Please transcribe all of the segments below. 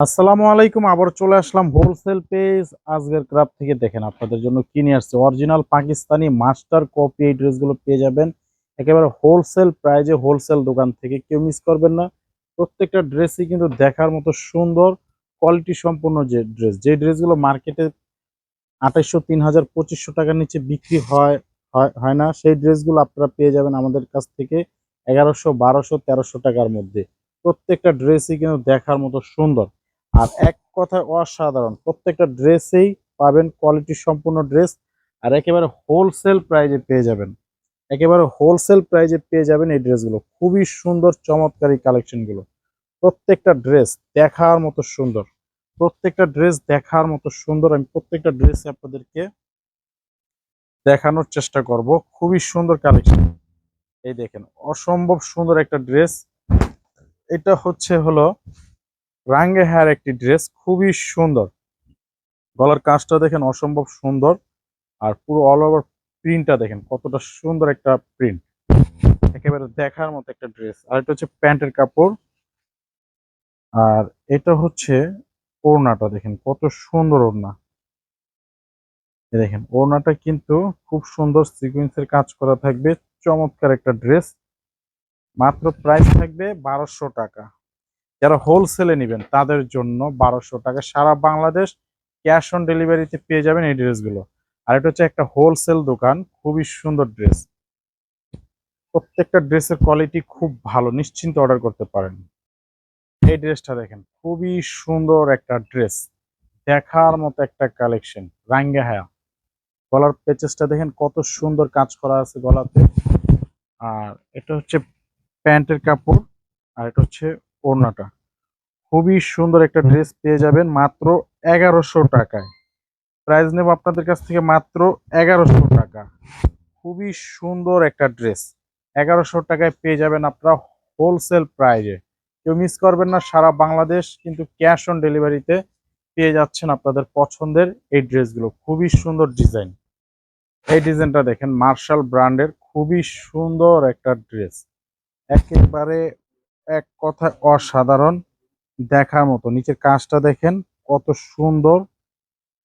আসসালামু আলাইকুম আবার চলে আসলাম হোলসেল পেজ আজকের ক্রাফট থেকে দেখেন আপনাদের জন্য কিনে আসছে। অরিজিনাল পাকিস্তানি মাস্টার কপি এই ড্রেসগুলো পেয়ে যাবেন। একেবারে হোলসেল প্রাইজে হোলসেল দোকান থেকে কেউ মিস করবেন না। প্রত্যেকটা ড্রেসই কিন্তু দেখার মতো সুন্দর কোয়ালিটি সম্পূর্ণ যে ড্রেস যে ড্রেসগুলো মার্কেটে আঠাইশশো তিন হাজার পঁচিশশো টাকার নিচে বিক্রি হয়- হয় না, সেই ড্রেসগুলো আপনারা পেয়ে যাবেন আমাদের কাছ থেকে এগারোশো, বারোশো, তেরোশো টাকার মধ্যে। প্রত্যেকটা ড্রেসই কিন্তু দেখার মতো সুন্দর। আর এক কথায় অসাধারণ, প্রত্যেকটা ড্রেসেই পাবেন কোয়ালিটি সম্পূর্ণ ড্রেস আর একেবারে হোলসেল প্রাইজে পেয়ে যাবেন। একেবারে হোলসেল প্রাইজে পেয়ে যাবেন এই ড্রেসগুলো খুবই সুন্দর, চমৎকার কালেকশনগুলো প্রত্যেকটা ড্রেস দেখার মতো সুন্দর। প্রত্যেকটা ড্রেস দেখার মতো সুন্দর। আমি প্রত্যেকটা ড্রেস আপনাদেরকে দেখানোর চেষ্টা করব। খুবই সুন্দর কালেকশন এই দেখেন, অসম্ভব সুন্দর একটা ড্রেস এটা হচ্ছে হলো রাঙ্গে হেয়ার একটি ড্রেস খুবই সুন্দর। গলার কাজটা দেখেন অসম্ভব সুন্দর আর পুরো অল ওভার প্রিন্টটা দেখেন কতটা সুন্দর একটা প্রিন্ট একেবারে দেখার মতো একটা ড্রেস আর এটা হচ্ছে প্যান্টের কাপড়। আর এটা হচ্ছে ওড়নাটা দেখেন কত সুন্দর ওড়না। দেখেন ওড়নাটা কিন্তু খুব সুন্দর সিকুয়েন্সের কাজ করা থাকবে। চমৎকার একটা ড্রেস মাত্র প্রাইস থাকবে বারোশো টাকা। যারা হোলসেলে নেবেন, তাদের জন্য বারোশো টাকা সারা বাংলাদেশ ক্যাশ অন ডেলিভারিতে পেয়ে যাবেন এই ড্রেসগুলো আর এটা হচ্ছে একটা হোলসেল দোকান, খুবই সুন্দর ড্রেস প্রত্যেকটা ড্রেসের কোয়ালিটি খুব ভালো, নিশ্চিন্ত অর্ডার করতে পারেন। এই ড্রেসটা দেখেন, খুবই সুন্দর একটা ড্রেস দেখার মতো একটা কালেকশন রাঙ্গে হায়া। গলার পেচেসটা দেখেন, কত সুন্দর কাজ করা আছে গলাতে। আর এটা হচ্ছে প্যান্টের কাপড়, আর এটা হচ্ছে ওড়নাটা। খুবই সুন্দর একটা ড্রেস পেয়ে যাবেন মাত্র এগারোশো টাকায়। প্রাইস নেব আপনাদের কাছ থেকে মাত্র এগারোশো টাকা। খুবই সুন্দর একটা ড্রেস। এগারোশো টাকায় পেয়ে যাবেন আপনারা হোলসেল প্রাইজে। কেউ মিস করবেন না, সারা বাংলাদেশ কিন্তু ক্যাশ অন ডেলিভারিতে পেয়ে যাচ্ছেন আপনাদের পছন্দের এই ড্রেসগুলো। খুবই সুন্দর ডিজাইন। এই ডিজাইনটা দেখেন, মার্শাল ব্র্যান্ডের। খুবই সুন্দর একটা ড্রেস। একেবারে এক কথায় অসাধারণ দেখার মতো। নিচের কাজটা দেখেন, কত সুন্দর।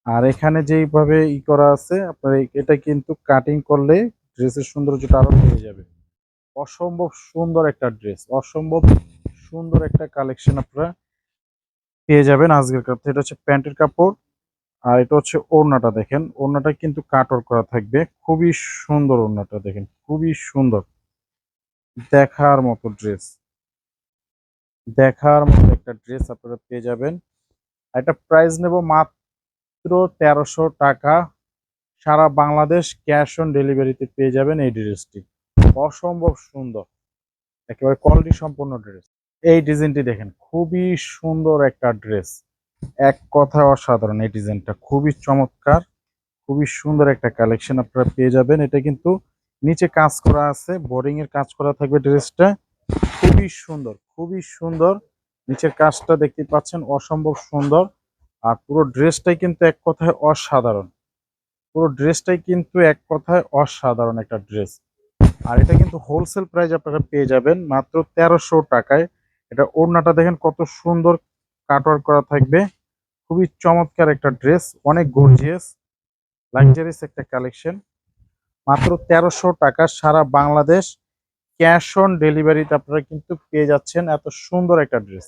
আর এখানে যেইভাবে ই করা আছে, আপনার এটা কিন্তু কাটিং করলে ড্রেসের সৌন্দর্যটা আরও বেড়ে যাবে। অসম্ভব সুন্দর একটা ড্রেস অসম্ভব সুন্দর একটা কালেকশন আপনারা পেয়ে যাবেন আজকের কাপড় এটা হচ্ছে প্যান্টের কাপড়, আর এটা হচ্ছে ওড়নাটা দেখেন। ওড়নাটা কিন্তু কাটর করা থাকবে। খুবই সুন্দর ওড়নাটা দেখেন, খুবই সুন্দর। দেখার মতো ড্রেস দেখার মতো একটা ড্রেস আপনারা পেয়ে যাবেন। এটা প্রাইস নেব মাত্র তেরোশো টাকা। সারা বাংলাদেশ ক্যাশ অন ডেলিভারিতে পেয়ে যাবেন এই ড্রেসটি অসম্ভব সুন্দর। একেবারে কোয়ালিটি সম্পন্ন ড্রেস এই ডিজাইনটি দেখেন, খুবই সুন্দর একটা ড্রেস এক কথায় অসাধারণ এই ডিজাইনটা খুবই চমৎকার, খুবই সুন্দর একটা কালেকশন আপনারা পেয়ে যাবেন। এটা কিন্তু নিচে কাজ করা আছে বোরিং এর কাজ করা থাকবে ড্রেসটা খুবই সুন্দর খুবই সুন্দর। নিচের কাজটা দেখতে পাচ্ছেন, অসম্ভব সুন্দর। আর পুরো ড্রেসটাই কিন্তু এক কথায় অসাধারণ। পুরো ড্রেসটাই কিন্তু এক কথায় অসাধারণ একটা ড্রেস। আর এটা কিন্তু হোলসেল প্রাইস আপনারা পেয়ে যাবেন মাত্র তেরোশো টাকায়। এটা ওড়নাটা দেখেন কত সুন্দর কাটওয়ার্ক করা থাকবে। খুবই চমৎকার একটা ড্রেস, অনেক গর্জিয়াস লাক্সারিস একটা কালেকশন মাত্র তেরোশো টাকা সারা বাংলাদেশ ক্যাশ অন ডেলিভারিতে আপনারা কিন্তু পেয়ে যাচ্ছেন এত সুন্দর একটা ড্রেস।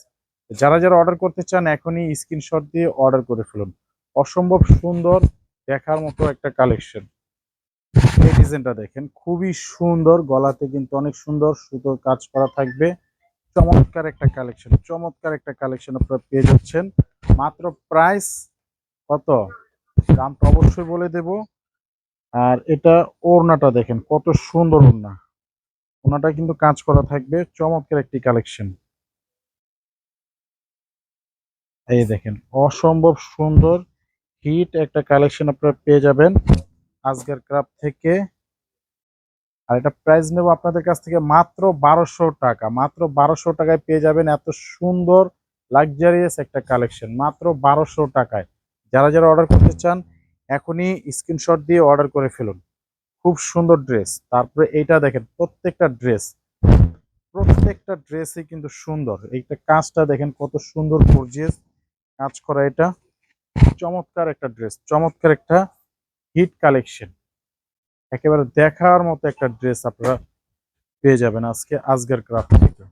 যারা যারা অর্ডার করতে চান, এখনই স্ক্রিনশট দিয়ে অর্ডার করে ফেলুন। অসম্ভব সুন্দর দেখার মতো একটা কালেকশন। এই ডিজাইনটা দেখেন, খুবই সুন্দর, গলাতে কিন্তু অনেক সুন্দর সুতোর কাজ করা থাকবে। চমৎকার একটা কালেকশন, চমৎকার একটা কালেকশন আপনারা পেয়ে যাচ্ছেন। মাত্র প্রাইস কত? দামটা অবশ্যই বলে দেব। আর এটা ওড়নাটা দেখেন, কত সুন্দর ওড়না। ওড়নাটা কিন্তু কাজ করা থাকবে চমৎকার একটি কালেকশন। এই দেখেন, অসম্ভব সুন্দর, হিট একটা কালেকশন আপনারা পেয়ে যাবেন আজকের ক্রাফট থেকে। আর এটা প্রাইস নেব আপনাদের কাছ থেকে মাত্র বারোশো টাকা, মাত্র বারোশো টাকায় পেয়ে যাবেন এত সুন্দর লাক্সারিয়াস একটা কালেকশন, মাত্র বারোশো টাকায়। যারা যারা অর্ডার করতে চান, এখনই স্ক্রিনশট দিয়ে অর্ডার করে ফেলুন। খুব সুন্দর ড্রেস তারপরে এইটা দেখেন, প্রত্যেকটা ড্রেস প্রত্যেকটা ড্রেসই কিন্তু সুন্দর। এইটা কাজটা দেখেন কত সুন্দর গর্জিয়াস কাজ করা এটা। চমৎকার একটা ড্রেস চমৎকার একটা হিট কালেকশন একেবারে দেখার মতো একটা ড্রেস আপনারা পেয়ে যাবেন আজকে আজকের ক্রাফট থেকে।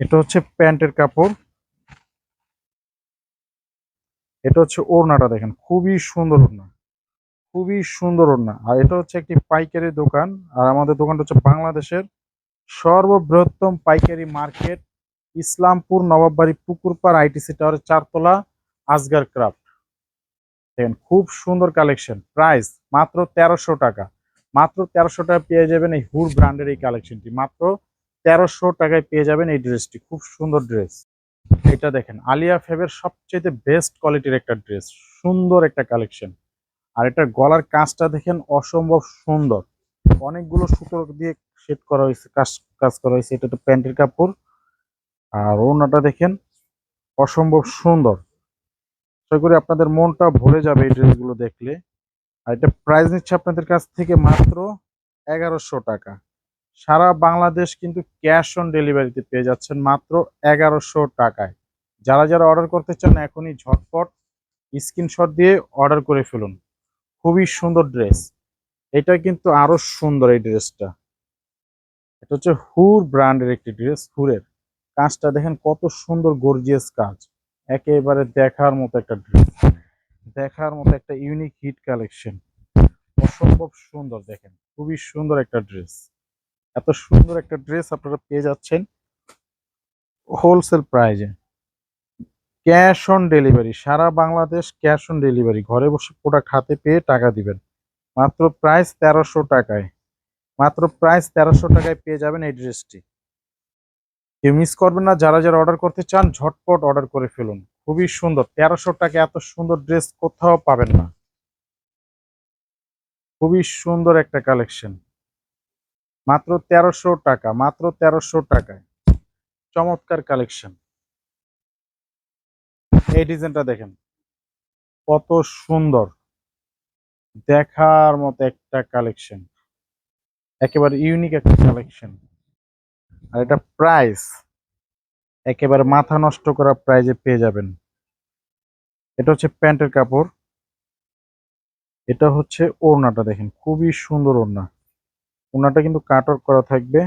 এটা হচ্ছে প্যান্টের কাপড়। এটা হচ্ছে ওড়নাটা দেখেন, খুবই সুন্দর ওড়না। খুবই সুন্দর ওড়না। আর এটা হচ্ছে একটি পাইকারি দোকান, আর আমাদের দোকানটা হচ্ছে বাংলাদেশের সর্ববৃহত্তম পাইকারি মার্কেট, ইসলামপুর নবাববাড়ি পুকুরপাড় আইটিসি টাওয়ারের চারতলা আজগার ক্রাফট। দেখেন, খুব সুন্দর কালেকশন। প্রাইস মাত্র তেরোশো টাকা। মাত্র তেরোশো টাকা পেয়ে যাবেন এই হুর ব্র্যান্ডের এই কালেকশনটি। মাত্র তেরোশো টাকায় পেয়ে যাবেন এই ড্রেসটি। খুব সুন্দর ড্রেস। এটা দেখেন, আলিয়া ফেবের সবচেয়ে বেস্ট কোয়ালিটির একটা ড্রেস সুন্দর একটা কালেকশন আর এটার গলার কাজটা দেখেন অসম্ভব সুন্দর। অনেকগুলো সুতো দিয়ে সেট করা হয়েছে, কাজ কাজ করা হয়েছে। এটা তো প্যান্টের কাপড়। আর ওড়নাটা দেখেন অসম্ভব সুন্দর। আশা করি আপনাদের মনটা ভরে যাবে এই ড্রেসগুলো দেখলে। আর এটা প্রাইস নিচ্ছে আপনাদের কাছ থেকে মাত্র এগারোশো টাকা। সারা বাংলাদেশ কিন্তু ক্যাশ অন ডেলিভারিতে পেয়ে যাচ্ছেন মাত্র এগারোশো টাকায়। যারা যারা অর্ডার করতে চান এখনই ঝটপট স্ক্রিনশট দিয়ে অর্ডার করে ফেলুন। খুবই সুন্দর ড্রেস। এটা কিন্তু আরও সুন্দর এই ড্রেসটা। এটা হচ্ছে হুর ব্র্যান্ডের একটি ড্রেস, হুরের। কাজটা দেখেন কত সুন্দর, গর্জিয়াস কাজ। একেবারে দেখার মতো একটা ড্রেস। দেখার মতো একটা ইউনিক হিট কালেকশন। অসম্ভব সুন্দর দেখেন। খুবই সুন্দর একটা ড্রেস। এত সুন্দর একটা ড্রেস আপনারা পেয়ে যাচ্ছেন হোলসেল প্রাইজে। ক্যাশ অন ডেলিভারি, সারা বাংলাদেশ ক্যাশ অন ডেলিভারি। ঘরে বসে প্রোডাক্ট হাতে পেয়ে টাকা দিবেন। মাত্র প্রাইস তেরোশো টাকায়। মাত্র প্রাইস তেরোশো টাকায় পেয়ে যাবেন এই ড্রেসটি। কেউ মিস করবেন না, যারা যারা অর্ডার করতে চান, ঝটপট অর্ডার করে ফেলুন। খুবই সুন্দর। তেরোশো টাকা এত সুন্দর ড্রেস কোথাও পাবেন না। খুবই সুন্দর একটা কালেকশন। মাত্র তেরোশো টাকা, মাত্র তেরোশো টাকায়। চমৎকার কালেকশন এই ডিজাইনটা দেখেন, কত সুন্দর। দেখার মতো একটা কালেকশন একেবারে ইউনিক একটা কালেকশন আর এটা প্রাইস একেবারে মাথা নষ্ট করা প্রাইজে পেয়ে যাবেন। এটা হচ্ছে প্যান্টের কাপড়। এটা হচ্ছে ওড়নাটা দেখেন, খুবই সুন্দর ওড়না। ওড়নাটা কিন্তু কাটর করা থাকবে।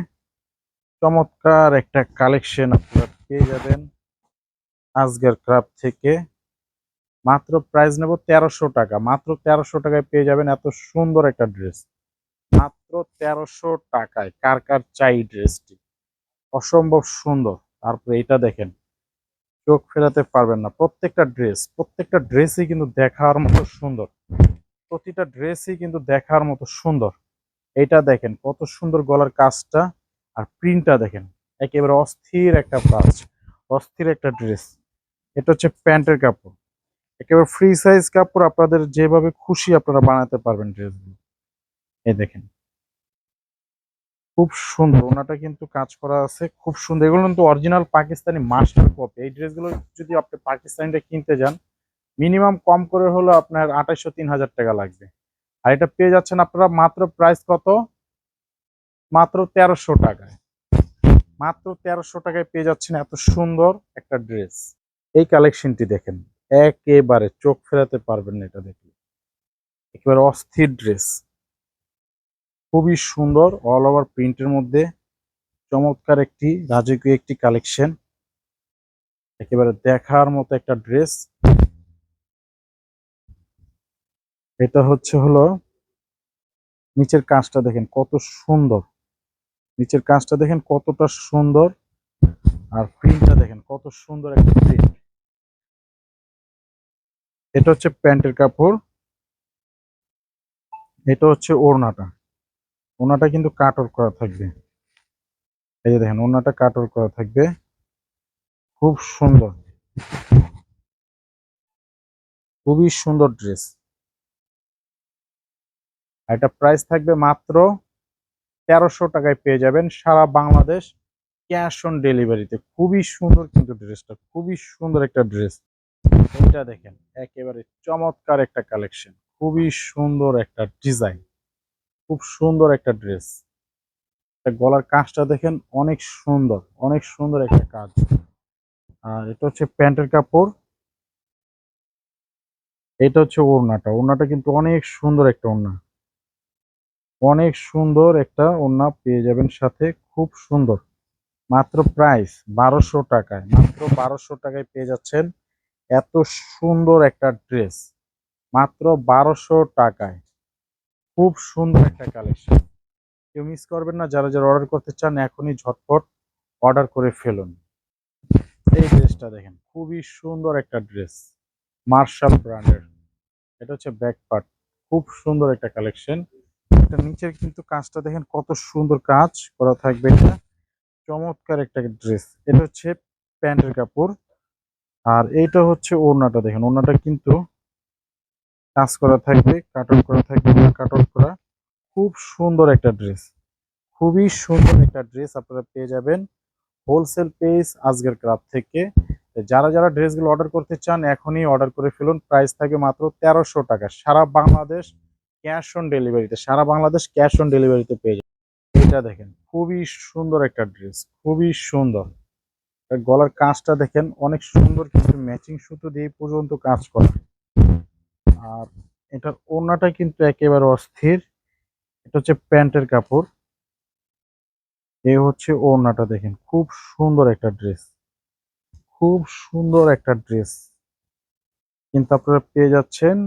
চমৎকার একটা কালেকশন আপনারা পেয়ে যাবেন আজকের ক্রাফট থেকে। মাত্র প্রাইস নেব তেরোশো টাকা। মাত্র তেরোশো টাকায় পেয়ে যাবেন এত সুন্দর একটা ড্রেস। মাত্র তেরোশো টাকায় কার কার চাই ড্রেসটি? অসম্ভব সুন্দর। তারপরে এটা দেখেন, চোখ ফেরাতে পারবেন না। প্রত্যেকটা ড্রেস, প্রত্যেকটা ড্রেসই কিন্তু দেখার মতো সুন্দর। প্রতিটা ড্রেসই কিন্তু দেখার মতো সুন্দর। এটা দেখেন, কত সুন্দর গলার কাজটা আর প্রিন্টটা দেখেন, একেবারে অস্থির একটা কাজ অস্থির একটা ড্রেস এটা হচ্ছে প্যান্টের কাপড়, একেবারে ফ্রি সাইজ কাপড় আপনাদের যেভাবে খুশি আপনারা বানাতে পারবেন ড্রেসগুলো এই দেখেন। খুব সুন্দর, ওনাটা কিন্তু কাজ করা আছে, খুব সুন্দর। এগুলো কিন্তু অরিজিনাল পাকিস্তানি মাস্টার কপি এই ড্রেসগুলো যদি আপনি পাকিস্তানিটা কিনতে যান মিনিমাম কম করে হলো আপনার আঠাইশো তিন হাজার টাকা লাগবে। আর এটা পেয়ে যাচ্ছেন আপনারা মাত্র প্রাইস কত? মাত্র তেরোশো টাকায়। মাত্র তেরোশো টাকায় পেয়ে যাচ্ছেন এত সুন্দর একটা ড্রেস এই কালেকশনটি দেখেন, একেবারে চোখ ফেরাতে পারবেন না এটা দেখলে। একেবারে অস্থির ড্রেস খুবই সুন্দর অল ওভার প্রিন্টের মধ্যে। চমৎকার একটি, রাজকীয় একটি কালেকশন একেবারে দেখার মতো একটা ড্রেস এটা হচ্ছে হলো নিচের কাজটা দেখেন কত সুন্দর। নিচের কাজটা দেখেন কতটা সুন্দর আর প্রিন্টটা দেখেন কত সুন্দর একটা প্রিন্ট। এটা হচ্ছে প্যান্টের কাপড়। এটা হচ্ছে ওড়নাটা। ওড়নাটা কিন্তু কাটর করা থাকবে। এই যে দেখেন ওড়নাটা কাটর করা থাকবে। খুব সুন্দর। খুবই সুন্দর ড্রেস। এটা প্রাইস থাকবে মাত্র তেরোশো টাকায় পেয়ে যাবেন সারা বাংলাদেশ ক্যাশ অন ডেলিভারিতে খুবই সুন্দর কিন্তু ড্রেসটা খুবই সুন্দর একটা ড্রেস এটা দেখেন, একেবারে চমৎকার একটা কালেকশন খুবই সুন্দর একটা ডিজাইন খুব সুন্দর একটা ড্রেস গলার কাজটা দেখেন অনেক সুন্দর অনেক সুন্দর একটা কাজ। আর এটা হচ্ছে প্যান্টের কাপড়। এটা হচ্ছে ওড়নাটা ওড়নাটা কিন্তু অনেক সুন্দর একটা ওড়না। অনেক সুন্দর একটা ওড়না পেয়ে যাবেন সাথে, খুব সুন্দর। মাত্র প্রাইস বারোশো টাকায়, মাত্র বারোশো টাকায় পেয়ে যাচ্ছেন এত সুন্দর একটা ড্রেস মাত্র বারোশো টাকায়। খুব সুন্দর একটা কালেকশন কেউ মিস করবেন না, যারা যারা অর্ডার করতে চান এখনই ঝটপট অর্ডার করে ফেলুন। এই ড্রেসটা দেখেন, খুবই সুন্দর একটা ড্রেস মার্শাল ব্র্যান্ডের এটা হচ্ছে ব্যাক পার্ট খুব সুন্দর একটা কালেকশন এটা নিচের কিন্তু কাজটা দেখেন কত সুন্দর কাজ করা থাকবে এটা। চমৎকার একটা ড্রেস। এটা হচ্ছে প্যান্টের কাপড়। আর এইটা হচ্ছে ওড়নাটা দেখেন। ওড়নাটা কিন্তু কাজ করা থাকবে কাটন করা থাকবে কাটন করা। খুব সুন্দর একটা ড্রেস। খুবই সুন্দর একটা ড্রেস আপনারা পেয়ে যাবেন হোলসেল পেজ আজকের ক্রাফ থেকে। যারা যারা ড্রেসগুলো অর্ডার করতে চান, এখনই অর্ডার করে ফেলুন। প্রাইস থাকে মাত্র তেরোশো টাকা। সারা বাংলাদেশ ক্যাশ অন ডেলিভারিতে, সারা বাংলাদেশ ক্যাশ অন ডেলিভারিতে পেয়ে যাবেন। এটা দেখেন, খুবই সুন্দর একটা ড্রেস, খুবই সুন্দর। গলার কাজটা দেখেন, অনেক সুন্দর কিছু ম্যাচিং সুতো দিয়ে পর্যন্ত কাজ করা। আর এটার ওড়নাটা কিন্তু একেবারে অস্থির। এটা হচ্ছে প্যান্টের কাপড়। এ হচ্ছে ওড়নাটা দেখেন, খুব সুন্দর একটা ড্রেস। খুব সুন্দর একটা ড্রেস। কিন্তু আপনারা পেয়ে যাচ্ছেন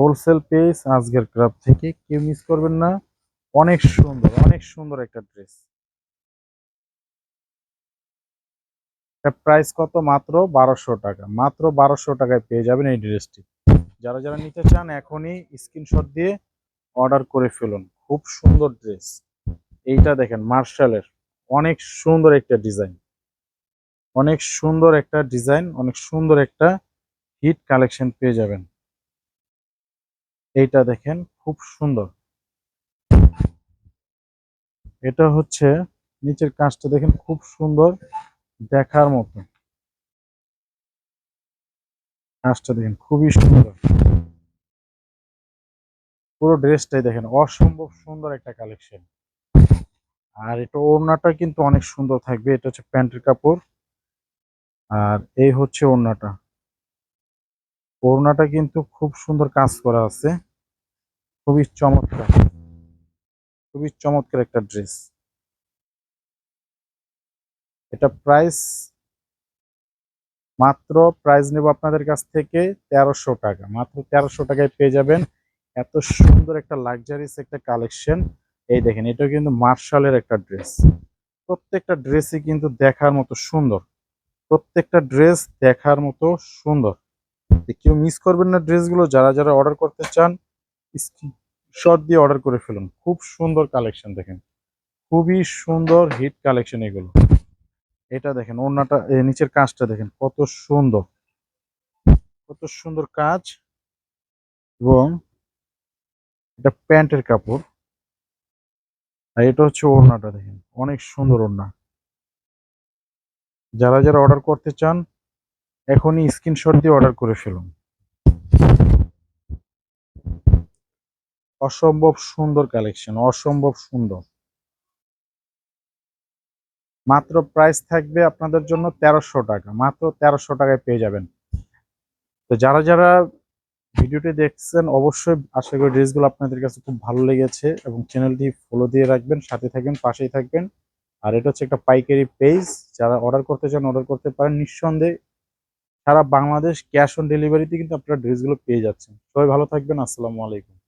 হোলসেল পেজ আজকের ক্লাব থেকে কেউ মিস করবেন না। অনেক সুন্দর অনেক সুন্দর একটা ড্রেস। প্রাইস কত? মাত্র বারোশো টাকা। মাত্র বারোশো টাকায় পেয়ে যাবেন এই ড্রেসটি। যারা যারা নিতে চান, এখনই স্ক্রিনশট দিয়ে অর্ডার করে ফেলুন। খুব সুন্দর ড্রেস। এইটা দেখেন, মার্শালের। অনেক সুন্দর একটা ডিজাইন। অনেক সুন্দর একটা ডিজাইন, অনেক সুন্দর একটা হিট কালেকশন পেয়ে যাবেন। এইটা দেখেন, খুব সুন্দর। এটা হচ্ছে নিচের কাঁচটা দেখেন, খুব সুন্দর দেখার মতো। কাঁচটা দেখেন, খুবই সুন্দর। পুরো ড্রেসটাই দেখেন, অসম্ভব সুন্দর একটা কালেকশন। আর এটা ওড়নাটা কিন্তু অনেক সুন্দর থাকবে, এটা হচ্ছে প্যান্টের কাপড়। আর এই হচ্ছে ওড়নাটা। ওড়নাটা কিন্তু খুব সুন্দর কাজ করা আছে। খুবই চমৎকার। খুবই চমৎকার একটা ড্রেস। এটা প্রাইস মাত্র, প্রাইস নেব আপনাদের কাছ থেকে তেরোশো টাকা। মাত্র তেরোশো টাকায় পেয়ে যাবেন। এত সুন্দর একটা লাক্সারিস একটা কালেকশন। এই দেখেন এটা কিন্তু মার্শালের একটা ড্রেস। প্রত্যেকটা ড্রেসই কিন্তু দেখার মতো সুন্দর। প্রত্যেকটা ড্রেস দেখার মতো সুন্দর। কেউ মিস করবেন না ড্রেসগুলো যারা যারা অর্ডার করতে চান শর্ট দিয়ে অর্ডার করে ফেলুন। খুব সুন্দর কালেকশন দেখেন। খুবই সুন্দর হিট কালেকশন এগুলো। এটা দেখেন, ওড়নাটা নিচের কাজটা দেখেন, কত সুন্দর। কত সুন্দর কাজ। এবং এটা প্যান্টের কাপড়। আর এটা হচ্ছে ওড়নাটা দেখেন, অনেক সুন্দর ওড়না। যারা যারা অর্ডার করতে চান এখনই স্ক্রিনশট দিয়ে অর্ডার করে ফেলুন। অসম্ভব সুন্দর কালেকশন অসম্ভব সুন্দর। মাত্র প্রাইস থাকবে আপনাদের জন্য তেরোশো টাকা, মাত্র তেরোশো টাকায় পেয়ে যাবেন। তো যারা যারা ভিডিওটি দেখছেন, অবশ্যই আশা করি ড্রেসগুলো আপনাদের কাছে খুব ভালো লেগেছে এবং চ্যানেলটি ফলো দিয়ে রাখবেন, সাথে থাকবেন, পাশেই থাকবেন। আর এটা হচ্ছে একটা পাইকারি পেজ যারা অর্ডার করতে চান অর্ডার করতে পারেন, নিঃসন্দেহে সারা বাংলাদেশ ক্যাশ অন ডেলিভারিতে কিন্তু আপনারা ড্রেসগুলো পেয়ে যাচ্ছেন। সবাই ভালো থাকবেন, আসসালামু আলাইকুম।